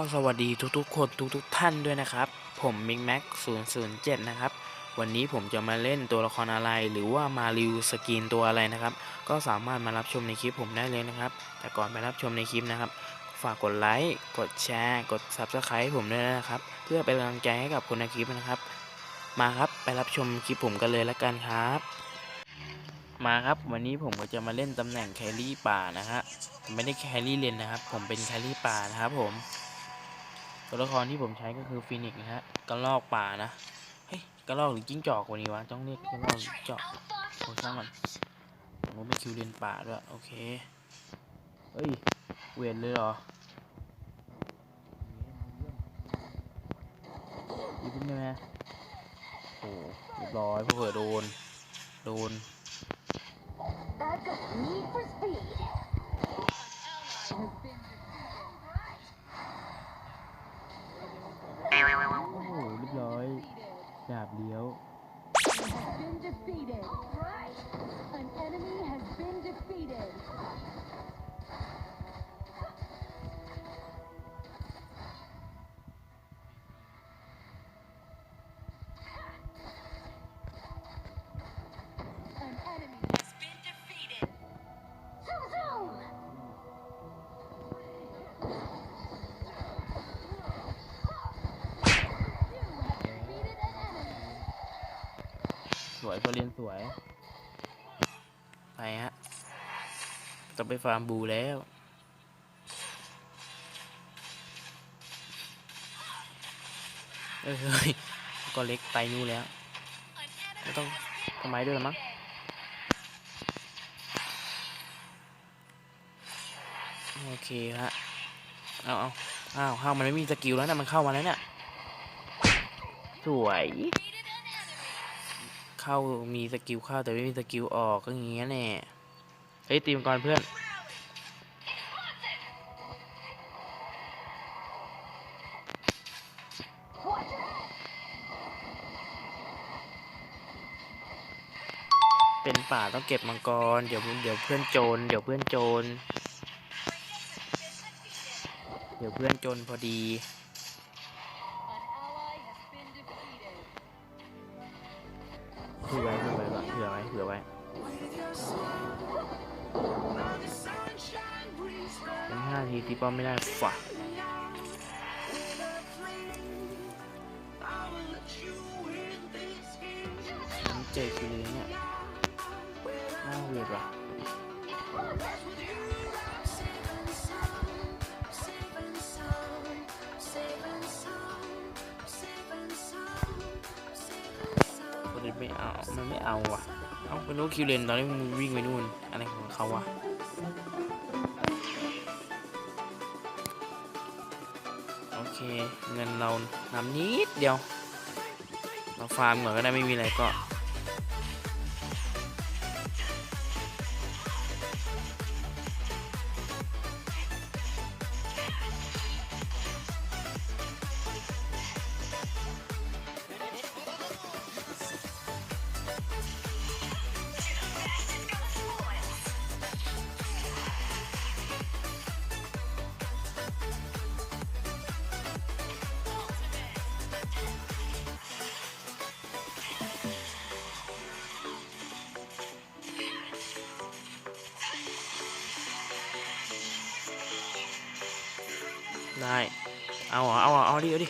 ก็สวัสดีทุกๆคนทุกๆท่านด้วยนะครับ ผมมิกแม็ก007 นะครับ วันนี้ผมจะมาเล่นตัวละครอะไร หรือว่ามารีวิวสกินตัวอะไรนะครับ ก็สามารถมารับชมในคลิปผมได้เลยนะครับ แต่ก่อนไปรับชมในคลิปนะครับ ฝากกดไลค์กดแชร์ กด Subscribe ให้ผมด้วยนะครับ เพื่อเป็นกำลังใจให้กับคนในคลิปนะครับ มาครับไปรับชมคลิปผมกันเลยละกันครับ มาครับวันนี้ผมก็จะมาเล่นตำแหน่งแครี่ป่านะฮะไม่ได้แครี่เลนนะครับ ผมเป็นแครี่ป่านะครับผม ตัวละครที่ผมใช้ก็คือฟินิกซ์นะฮะกระลอกป่านะ เฮ้ยกระลอกหรือจิ้งจอกวันนี้วะ ต้องเรียกกระลอกหรือจิ้งจอกโอ้ช่างมันผมว่าเป็นคิวเรียนป่าด้วย โอเค เฮ้ย เวทเลยเหรอยิงได้ไหมโอ้เรียบร้อยพวกเผื่อโดน โดน I've got need for speed. seated. วยพอเรียนสวย ไปฮะต้องไปฟาร์มบูแล้วเอ้ยเฮ้ยก็เล็กไปนู่นแล้วไม่ต้องทำไมด้วยหรอมั้งโอเคฮะเอาเอาอ้าวเข้ามันไม่มีสกิลแล้วนะมันเข้ามาแล้วเนี่ยสวย เข้ามีสกิลเข้าแต่ไม่มีสกิลออกก็อย่างเงี้ยแน่เฮ้ยตีมก่อนเพื่อนเป็นป่าต้องเก็บมังกร เดี๋ยวเดี๋ยวเพื่อนโจรเดี๋ยวเพื่อนโจร เดี๋ยวเพื่อนโจรพอดี นห้าทีที่ป้อมไม่ได้ฝักน้ำเจอคือเลยเนี่ยน่าเวียดว่ะไม่เอา มันไม่เอาว่ะ เอาไปนู้นคิวเลนตอนนี้มึงวิ่งไปนู่น อะไรของเขาวะ เคเงินเรานำนิดเดียว เราฟาร์มก่อนก็ได้ไม่มีอะไรก็ ได้ เอาเอเอาเอเอาดิเอาดิ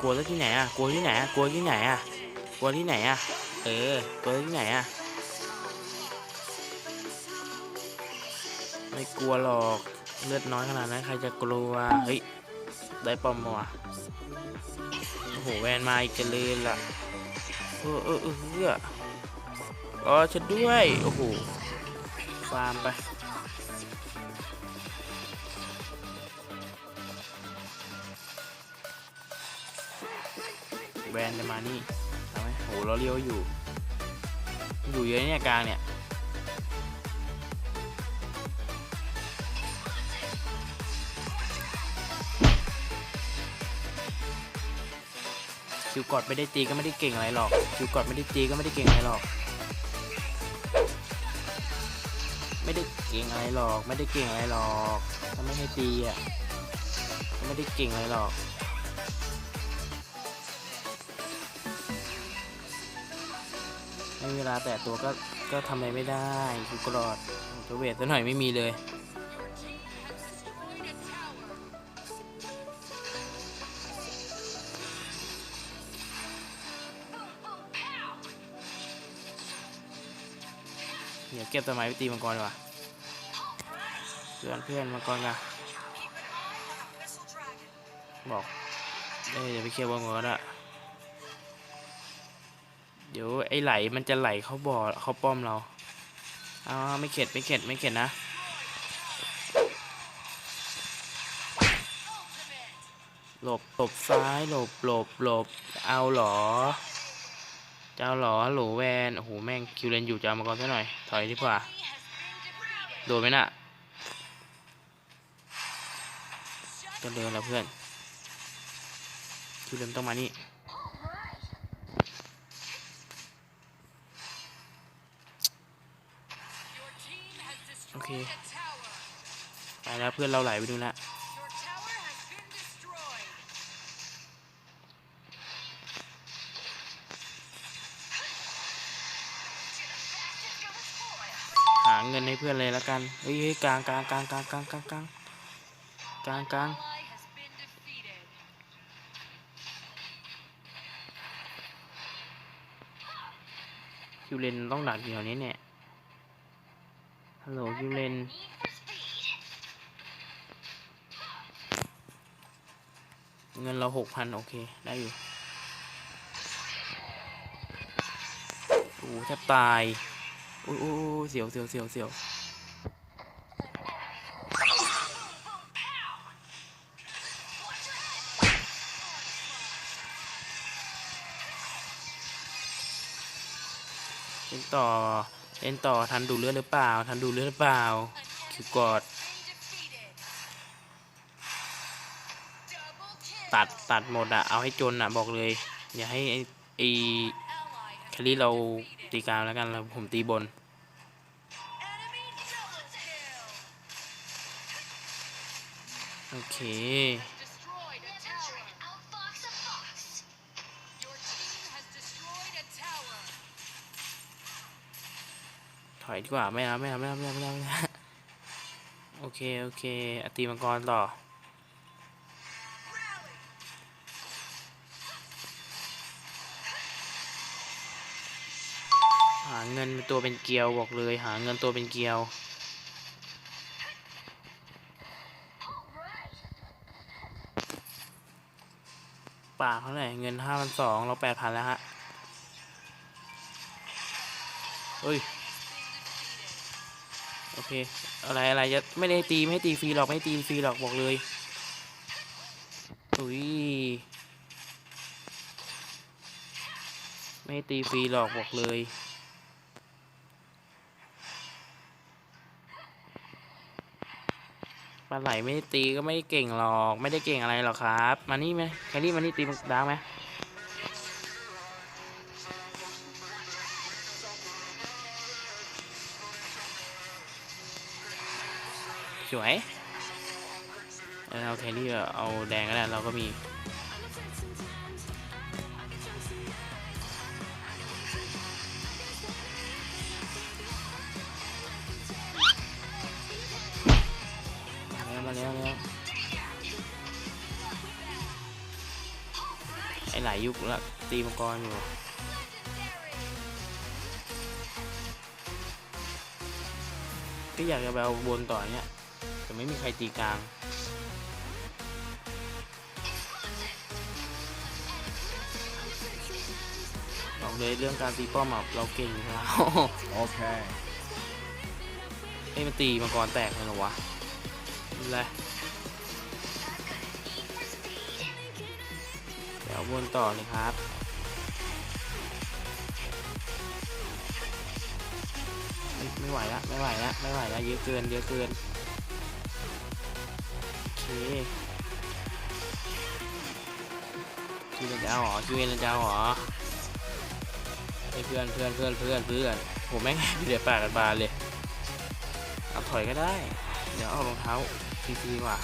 กลัวที่ไหนอะกลัวที่ไหนอะกลัวที่ไหนอะกลัวที่ไหนอะเออกลัวที่ไหนอะไม่กลัวหรอกเลือดน้อยขนาดนั้นใครจะกลัวเฮ้ยได้ปอมมาวะโอ้โหแวนมาอีกเลยล่ะเออเออเออเอออ๋อฉันด้วย โอ้โห ฟาร์มไป แบรนด์จะมานี่ทำไหมโห เราเลี้ยวอยู่ อยู่เยอะเนี่ยกลางเนี่ยคิวกอดไม่ได้ตีก็ไม่ได้เก่งอะไรหรอกคิวกอดไม่ได้ตีก็ไม่ได้เก่งอะไรหรอก ก่งอะไรหรอก ไม่ได้เก่งอะไรหรอกถ้าไม่ให้ตีอะไม่ได้เก่งอะไรหรอกให้เวลาแต่ตัวก็ก็ทำอะไรไม่ได้คือกรอดตัวเวทซะหน่อยไม่มีเลยเดี๋ยวเก็บสมัยไปตีมังกรดีกว่า เพื่อนเพื่อนมังกรกันบอกเอ้ยเดี๋ยวไปเคลียร์บอลก่อนอะเดี๋ยวไอ้ไหลมันจะไหลเขาบ่อเขาป้อมเราอ้าวไม่เข็ดไม่เข็ดไม่เข็ดนะหลบหลบซ้ายหลบหลบหลบเอาเหรอจะเอาเหรอฮัลโหลแวนโอ้โหแม่งคิวเลนอยู่จะเอามาก่อนซะหน่อยถอยดีกว่าโดนไหมน่ะ ต้องเดินแล้วเพื่อนคิวเลนต้องมานี่โอเคไปแล้วเพื่อนเราไหลไปดูแล้วหาเงินให้เพื่อนเลยแล้วกันเฮ้ยกลางกลางกลางกลางกลางกลางกลางกลางกลาง คิวเลนต้องดักอยู่แถวนี้เนี่ยฮัลโหลคิวเลนเงินเราหกพันโอเค ได้อยู่โอ้แทบตายโอ้โอ้เสียวเสียวเสียวเสียว ต่อ เล่นต่อทันดูเลือดหรือเปล่า ทันดูเลือดหรือเปล่าคิวกอดตัดตัดหมดอะเอาให้จนอะบอกเลย อย่าให้ไอแคลรี่เราตีกลางแล้วกันแล้วผมตีบนโอเค ถอยดีกว่าไม่เอาไม่เอาไม่เอาไม่เอาไม่เอาไม่เอาโอเคโอเคอตีมังกรต่อหาเงินตัวเป็นเกลียวบอกเลยหาเงินตัวเป็นเกลียวป่าเท่าไหร่เงินห้าพันสองเราแปดพันแล้วฮะเฮ้ย โอเค อะไรอะไรจะไม่ได้ตีไม่ให้ตีฟรีหรอกไม่ให้ตีฟรีหรอกบอกเลยอุ้ยไม่ให้ตีฟรีหรอกบอกเลยปลาไหลไม่ได้ตีก็ไม่ได้เก่งหรอก ไม่ได้เก่งอะไรหรอกครับ มานี่ไหมแคลรี่มานี่ตีมันดังไหม สวยเอาเอาแคลรี่เอาแดงก็ได้เราก็มีมาแล้วมาแล้วมาแล้วไอหลายยุคละตีมังกรอยู่ก็อยากจะไปเอาบนต่อเนี่ย ไม่มีใครตีกลาง บอกเลยเรื่องการตีป้อมอะเราเก่งอยู่แล้ว Okay. เอ้ยมันตีมังกรแตกเลยเหรอวะไม่เป็นไรเดี๋ยววนต่อเลยครับไม่ไม่ไหวละไม่ไหวละไม่ไหวละเยอะเกินเยอะเกินโอเคิวเลนจะเอาเหรอคิวเลนจะเอาเหรอเพื่อนเพื่อนเพื่อนเพื่อนเพื่อนผมแม่งเดือดปากกันบานเลย เอาถอยก็ได้ เดี๋ยวเอารองเท้าฟรีๆดีกว่า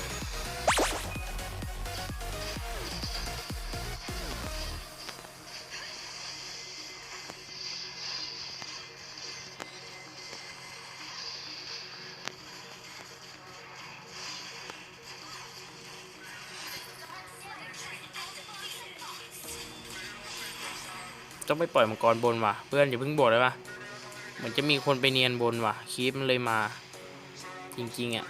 ต้องไปปล่อยมังกรบนว่ะ เพื่อนอย่าเพิ่งบ่นเลยว่ะเหมือนจะมีคนไปเนียนบนว่ะคีปมันเลยมา จริงๆอะ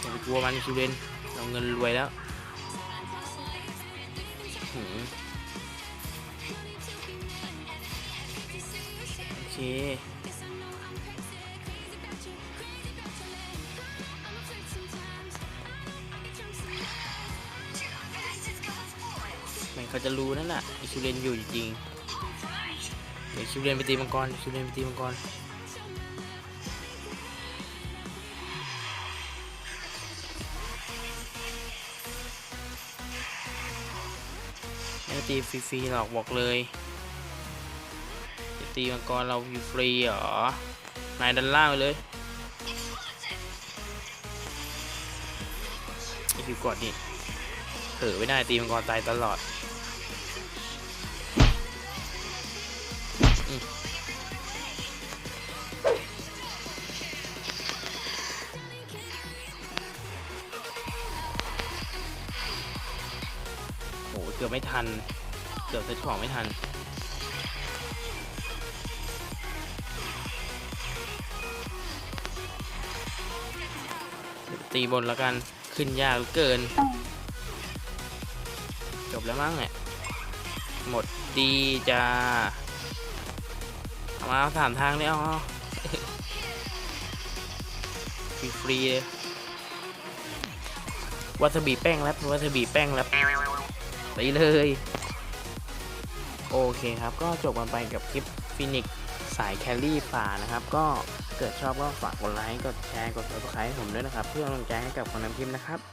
อย่าไปกลัวมันคิวเลนเราเงินรวยแล้วโอเค เขาจะรู้นั่นแหละอคิวเลนอยู่จริงเดี๋ยวคิวเลนไปตีมังกรคิวเลนไปตีมังกรไม่ตีฟรีๆหรอกบอกเลยจะตีมังกรเราฟรีเหรอนายดันล่างไปเลยไอคิวกดนี่เผลอไม่ได้ตีมังกรตายตลอด กือบไม่ทัน เกือบเซตของไม่ทัน ตีบนแล้วกันขึ้นยากเกิน จบแล้วมั้งเนี่ย หมดดีจ้าเอามาสามทางเลยเอาเอฟรีเลยวาซาบิแป้งแรปวาซาบิแป้งแรป ไปเลย โอเคครับ ก็จบกันไปกับคลิปฟินิกสายแคลรี่ป่านะครับ ก็เกิดชอบก็ฝากกดไลค์ กดแชร์ กด subscribe ให้ผมด้วยนะครับ เพื่อเป็นกำลังใจให้กับคนทำคลิปนะครับ